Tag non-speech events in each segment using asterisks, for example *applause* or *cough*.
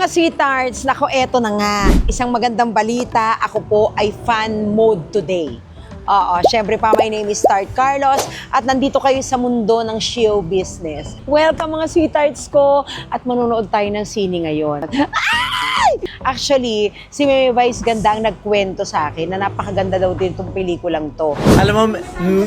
mga sweethearts, nako eto na nga. Isang magandang balita, ako po ay fan mode today. Oo, syempre pa, my name is Start Carlos at nandito kayo sa mundo ng show business. Welcome mga sweethearts ko at manonood tayo ng sine ngayon. Ay! Actually, si Meme Vice ganda ang nagkwento sa akin na napakaganda daw din itong pelikulang to. Alam mo,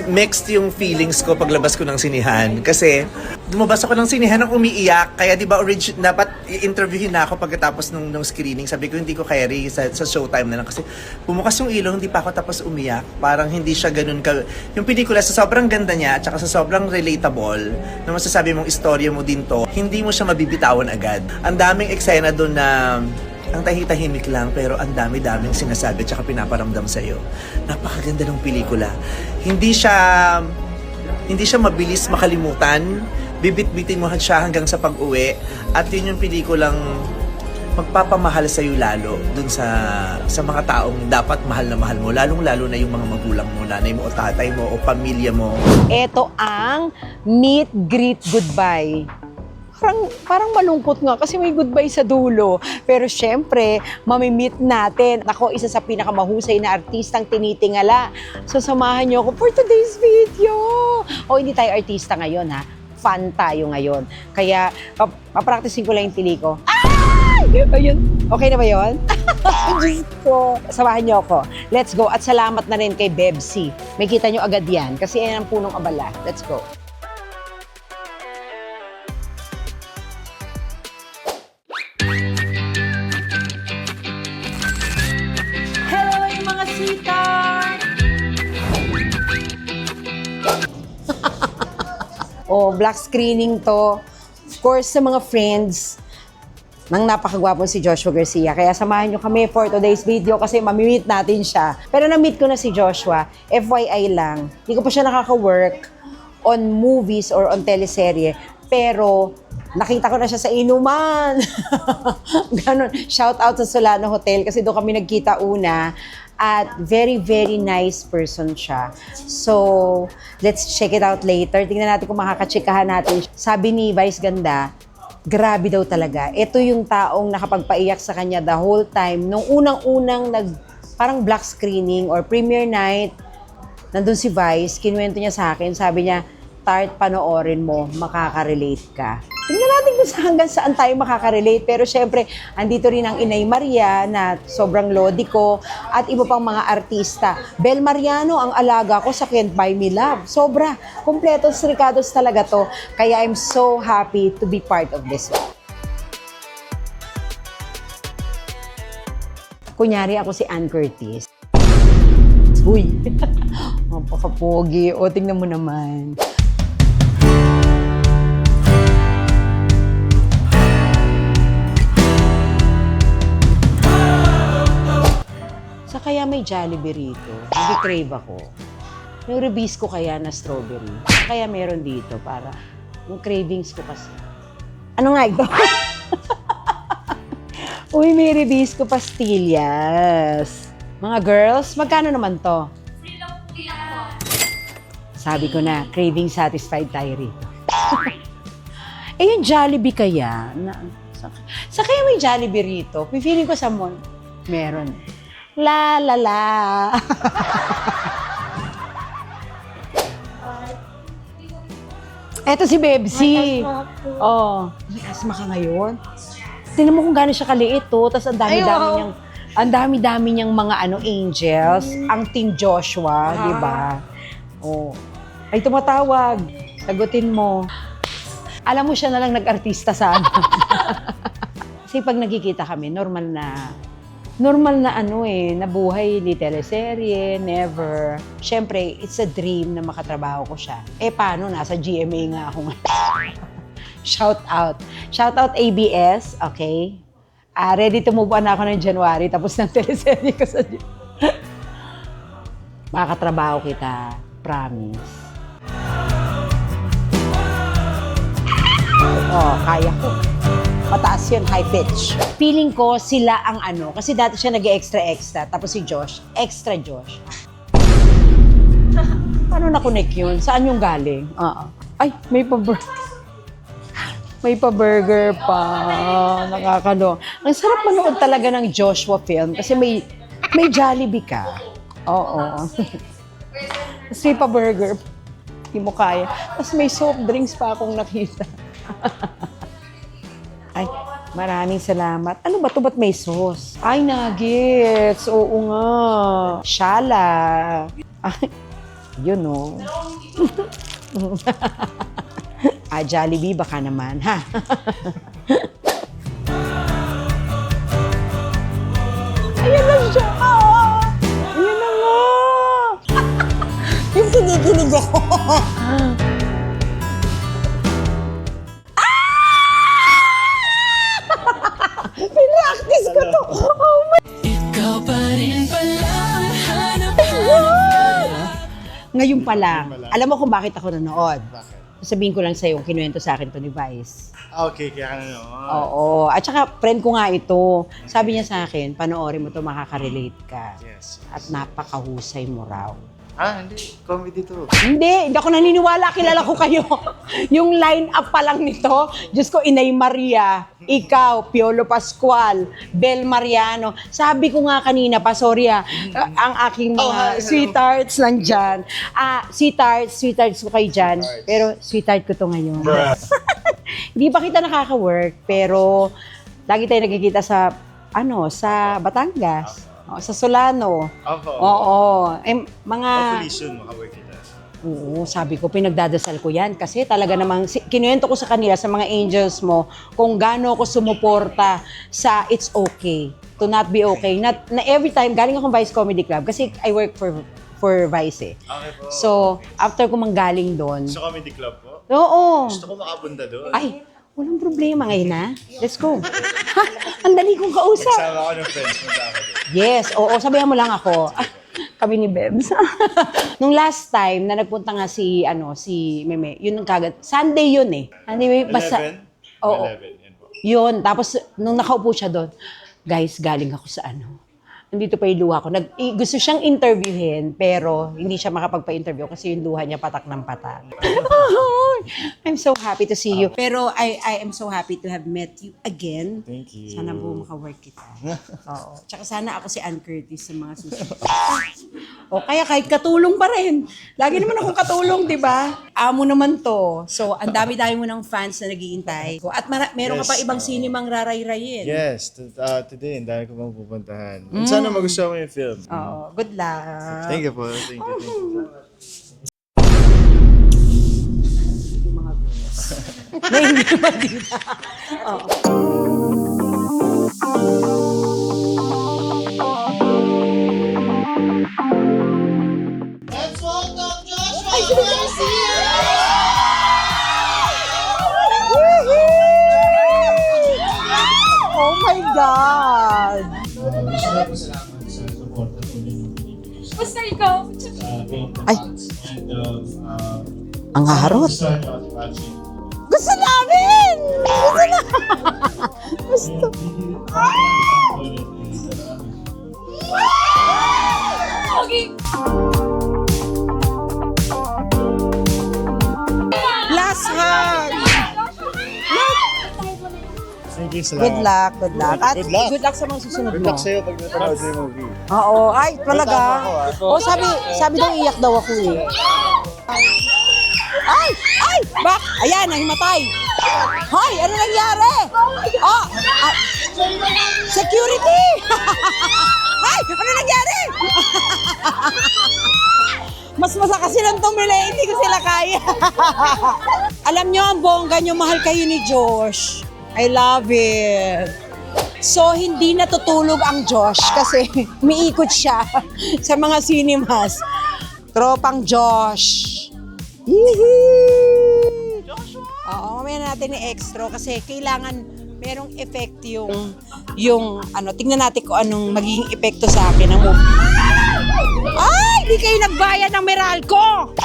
mixed yung feelings ko paglabas ko ng sinihan. Kasi, lumabas ako ng sinihan ng umiiyak. Kaya di ba, dapat i-interviewin na ako pagkatapos nung, nung screening. Sabi ko, hindi ko carry sa, sa showtime na lang. Kasi, bumukas yung ilong, hindi pa ako tapos umiyak. Parang hindi siya ganun ka... Yung pelikula, sa sobrang ganda niya, at saka sa sobrang relatable, na masasabi mong istorya mo din to, hindi mo siya mabibitawan agad. Ang daming eksena doon na ang tahitahimik lang pero ang dami-daming sinasabi at saka pinaparamdam sa iyo. Napakaganda ng pelikula. Hindi siya hindi siya mabilis makalimutan. Bibit-bitin mo siya hanggang sa pag-uwi at yun yung pelikulang magpapamahal sa iyo lalo dun sa sa mga taong dapat mahal na mahal mo lalong lalo na yung mga magulang mo nanay mo o tatay mo o pamilya mo Ito ang meet, greet, goodbye. Parang, parang malungkot nga kasi may goodbye sa dulo. Pero syempre, mamimit natin. Ako, isa sa pinakamahusay na artistang tinitingala. So, samahan niyo ako for today's video. O, hindi tayo artista ngayon, ha? Fan tayo ngayon. Kaya, pap- papracticing ko lang yung tili ko. Ay! Ayun. Okay na ba yun? *laughs* Diyos ko. Samahan niyo ako. Let's go. At salamat na rin kay Bebsi. May kita niyo agad yan kasi yan ang punong abala. Let's go. Oh, black screening to. Of course, sa mga friends, ng napakagwapong si Joshua Garcia. Kaya samahan nyo kami for today's video kasi mamimit natin siya. Pero na-meet ko na si Joshua. FYI lang. Hindi ko pa siya nakaka-work on movies or on teleserye. Pero nakita ko na siya sa inuman. *laughs* Ganon. Shout out sa Solano Hotel kasi doon kami nagkita una. At very, very nice person siya. So, let's check it out later. Tingnan natin kung makakachikahan natin. Sabi ni Vice Ganda, grabe daw talaga. Ito yung taong nakapagpaiyak sa kanya the whole time. Nung unang-unang nag, parang black screening or premiere night, nandun si Vice, kinuwento niya sa akin, sabi niya, Tart, panoorin mo, makaka-relate ka. Tingnan natin kung sa hanggang saan tayo makaka-relate. Pero syempre, andito rin ang Inay Maria na sobrang lodi ko at iba pang mga artista. Bel Mariano, ang alaga ko sa Can't Buy Me Love. Sobra. Kompletos Ricados talaga to. Kaya I'm so happy to be part of this one. Kunyari ako si Ann Curtis. Uy, *laughs* mapakapogi. O, tingnan mo naman. Kaya may Jollibee rito, nag-crave ako. Yung ko kaya na strawberry. Kaya meron dito para yung cravings ko kasi. Ano nga ito? *laughs* Uy, may ko pastillas. Mga girls, magkano naman to? Sabi ko na, craving satisfied tayo rito. *laughs* eh, yung Jollibee kaya, na, sa, sa kaya may Jollibee rito, feeling ko sa mall, meron. La la la. *laughs* Eto si Bebsi. Oh, may asma ka ngayon. Tingnan mo kung gaano siya kaliit to, tapos ang dami-dami wow. niyang ang dami-dami niyang mga ano angels, ang Team Joshua, Ah. 'di ba? Oh. Ay tumatawag. Sagutin mo. Alam mo siya na lang nag-artista sa amin. *laughs* Kasi pag nagkikita kami, normal na normal na ano eh, na buhay, hindi teleserye, never. Siyempre, it's a dream na makatrabaho ko siya. Eh, paano? Nasa GMA nga ako. *laughs* Shout out. Shout out ABS, okay? Ah, ready to move on ako ng January, tapos ng *laughs* teleserye ko sa Makakatrabaho kita, promise. Oh, kaya ko. Mataas yun, high pitch. Feeling ko sila ang ano, kasi dati siya nag extra extra tapos si Josh, extra Josh. *laughs* Paano na-connect yun? Saan yung galing? Oo. Ay, may pa-birthday. May pa-burger pa. Nakakano. Ang sarap manood talaga ng Joshua film kasi may may Jollibee ka. Oo. *laughs* Tapos may pa-burger. Hindi mo kaya. Tapos may soft drinks pa akong nakita. *laughs* Maraming salamat. Ano ba to? Ba't may sauce? Ay, nuggets. Oo nga. Shala. Ay, yun oh. *laughs* ah, Jollibee baka naman, ha? *laughs* Ayan na siya! Ayan na nga! *laughs* Yung kinikilig ako. Ngayon pa lang. Alam mo kung bakit ako nanood? Sabihin ko lang sa'yo, kinuwento sa akin to ni Vice. Okay, kaya ka na naman. Oo. At saka, friend ko nga ito. Sabi niya sa akin, panoorin mo to, makaka-relate ka. Yes. At napakahusay mo raw. Ah, hindi. Comedy to. Hindi, hindi ako naniniwala. Kilala ko kayo. *laughs* yung line-up pa lang nito, Diyos ko, Inay Maria, ikaw, Piolo Pascual, Bel Mariano. Sabi ko nga kanina pa, sorry ah, uh, ang aking mga Oh, hi, hello. sweethearts nandyan. Ah, sweethearts, sweethearts ko kayo dyan. Pero sweetheart ko to ngayon. *laughs* Hindi pa kita nakaka-work, pero lagi tayo nagkikita sa, ano, sa Batangas. O, sa Solano. Opo. Oo. Eh, mga... Hopefully soon makawork kita. Oo, sabi ko, pinagdadasal ko yan. Kasi talaga namang, si- kinuwento ko sa kanila, sa mga angels mo, kung gaano ako sumuporta sa It's Okay, to not be okay. Not, na every time, galing akong Vice Comedy Club, kasi I work for for Vice eh. Okay po. So, after ko manggaling doon, Sa comedy club po? oo. Gusto ko makapunta doon. Ay, walang problema ngayon na. Let's go. Ha, *laughs* ang dali kong kausap. Kasama ko ng friends mo doon. Yes, oo, sabihan mo lang ako. *laughs* Kami ni Bebs. *laughs* Nung last time na nagpunta nga si ano si Meme, yun ang kagad. Sunday yun eh. Anyway, basta 11? Oo. 11, yan po. Yun, tapos nung nakaupo siya doon, guys, galing ako sa ano. Nandito pa yung luha ko. Nag, i- gusto siyang interviewin, pero hindi siya makapagpa-interview kasi yung luha niya patak ng patak. *laughs* *laughs* I'm so happy to see you. Pero I, I am so happy to have met you again. Thank you. Sana po makawork kita. *laughs* Oo. Tsaka sana ako si Ann Curtis sa mga susunod. *laughs* o kaya kahit katulong pa rin. Lagi naman akong katulong, di ba? Amo naman to. So, ang dami-dami mo ng fans na naghihintay. At mara- meron ka Yes, pa ibang oo. sinemang raray-rayin. Yes, t- uh, today, ang dami ko bang pupuntahan. And sana magustuhan mo yung film. Oo. Good luck. Thank you po. Thank you. Thank you. Na hindi *laughs* dito. Oo. Oh my God! Basta ikaw. Ay, ang haharot. Gusto namin! Gusto na! *laughs* Gusto. Okay. Last hug! Thank you, salamat. Good luck, good luck. At Good luck. good luck sa mga susunod Good mo. luck sa'yo pag napanood mo yung movie. Oo, ay talaga. Ako, ah. Oh, sabi, sabi daw iyak daw ako eh. Ay! Ay! Bak! Ayan, nahimatay. Hoy, ano nangyari? Oh, ah, security! *laughs* Ay, ano nangyari? *laughs* Mas masaka silang tumili, hindi ko sila kaya. *laughs* Alam nyo, ang bongga nyo, mahal kayo ni Josh. I love it. So, hindi natutulog ang Josh kasi umiikot siya sa mga cinemas. Tropang Josh. Yee! Oo, mamaya na natin ni extra kasi kailangan merong effect yung yung ano, tingnan natin kung anong magiging epekto sa akin ng movie. Ay, di kayo nagbayad ng Meralco!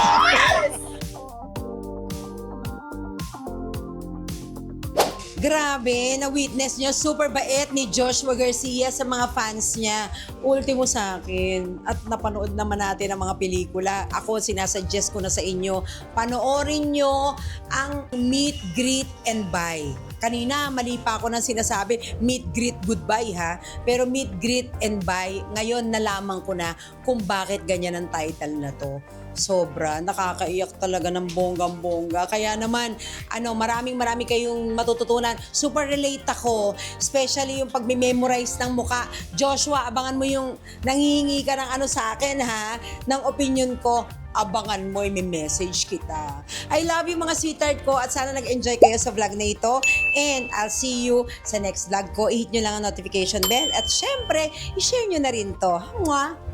Grabe, na-witness nyo, super bait ni Joshua Garcia sa mga fans niya. Ultimo sa akin. At napanood naman natin ang mga pelikula. Ako, sinasuggest ko na sa inyo, panoorin nyo ang Meet, Greet, and Buy. Kanina, mali pa ako nang sinasabi, meet, greet, goodbye ha. Pero meet, greet, and buy, ngayon nalaman ko na kung bakit ganyan ang title na to. Sobra, nakakaiyak talaga ng bonggang-bongga. Kaya naman, ano, maraming marami kayong matututunan. Super relate ako, especially yung pagme-memorize ng muka. Joshua, abangan mo yung nangihingi ka ng ano sa akin ha, ng opinion ko abangan mo, may message kita. I love you mga sweetheart ko at sana nag-enjoy kayo sa vlog na ito. And I'll see you sa next vlog ko. I-hit nyo lang ang notification bell at syempre, i-share nyo na rin to. Mwah!